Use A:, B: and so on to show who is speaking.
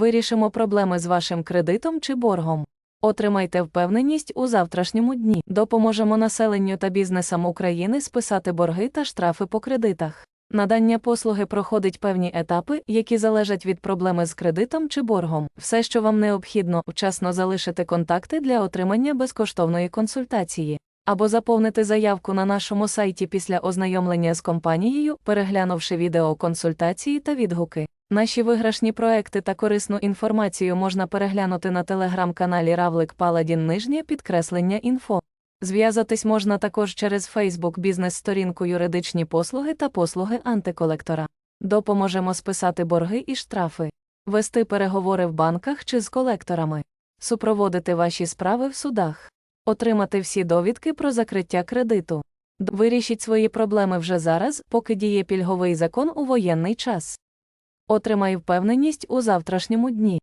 A: Вирішимо проблеми з вашим кредитом чи боргом. Отримайте впевненість у завтрашньому дні. Допоможемо населенню та бізнесам України списати борги та штрафи по кредитах. Надання послуги проходить певні етапи, які залежать від проблеми з кредитом чи боргом. Все, що вам необхідно, вчасно залишити контакти для отримання безкоштовної консультації. Або заповнити заявку на нашому сайті після ознайомлення з компанією, переглянувши відеоконсультації та відгуки. Наші виграшні проекти та корисну інформацію можна переглянути на телеграм-каналі Равлик Паладін Нижнє підкреслення інфо. Зв'язатись можна також через Facebook бізнес-сторінку юридичні послуги та послуги антиколектора. Допоможемо списати борги і штрафи, вести переговори в банках чи з колекторами, супроводити ваші справи в судах, отримати всі довідки про закриття кредиту. Вирішіть свої проблеми вже зараз, поки діє пільговий закон у воєнний час. Отримай впевненість у завтрашньому дні.